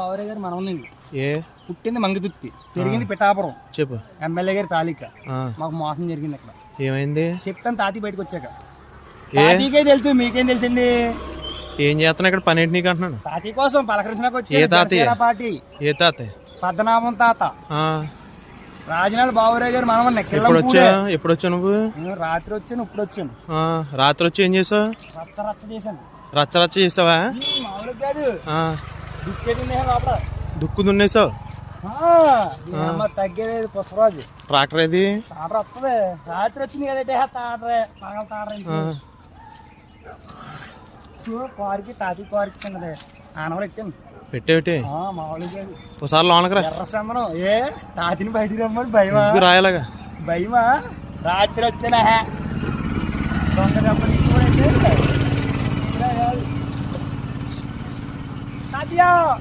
పవరే గారు మనవనండి ఏ? పుట్టింది మంగతుత్తి. పెరిగింది పిఠాపురం. చెప్పు. ఎమ్మెల్యే గారి తాలిక. మాకు మోసం జరిగింది అక్కడ. ఏమైంది? చెప్తాను తాతి బయటకు వచ్చాక? తాతీకే తెలుసు మీకేం తెలుసండి ఏం చేస్తున్నా ఇక్కడ? పని ఏంటి నీకు అంటున్నాను? తాతీ కోసం పలకరించడానికి? జనసేన పార్టీ. ఏ తాత? పద్మనాభం తాత. ఆ, రాజనాల బాబురే గారు మనవన్న ఎప్పుడు వచ్చా? ఎప్పుడు వచ్చావు నువ్వు? రాత్రి వచ్చాను ఇప్పుడు వచ్చాను. రాత్రి వచ్చి ఏం చేసావు? రచ్చ రచ్చ చేశాను రచ్చ రచ్చ చేసావా కాదు. దుక్కు దున్నేసావు తగ్గేది పుష్పరాజు ట్రాక్టర్ ఏది? తాటర వస్తుంది రాత్రి వచ్చింది కదంటే తాటరే పగల తాటర ఆ, కారుకి తాతి కారుకి చిన్నది. ఆనవలు ఎక్కాను పెట్టేవిటి? మామూలుగా ఒకసారి లోనకి రా ఎర్ర చందనం ఏ తాతిని బయటికి రమ్మని భయమా? రాయలాగా? భయమా? రాత్రి వచ్చానా దొంగ దెబ్బలు 阿娇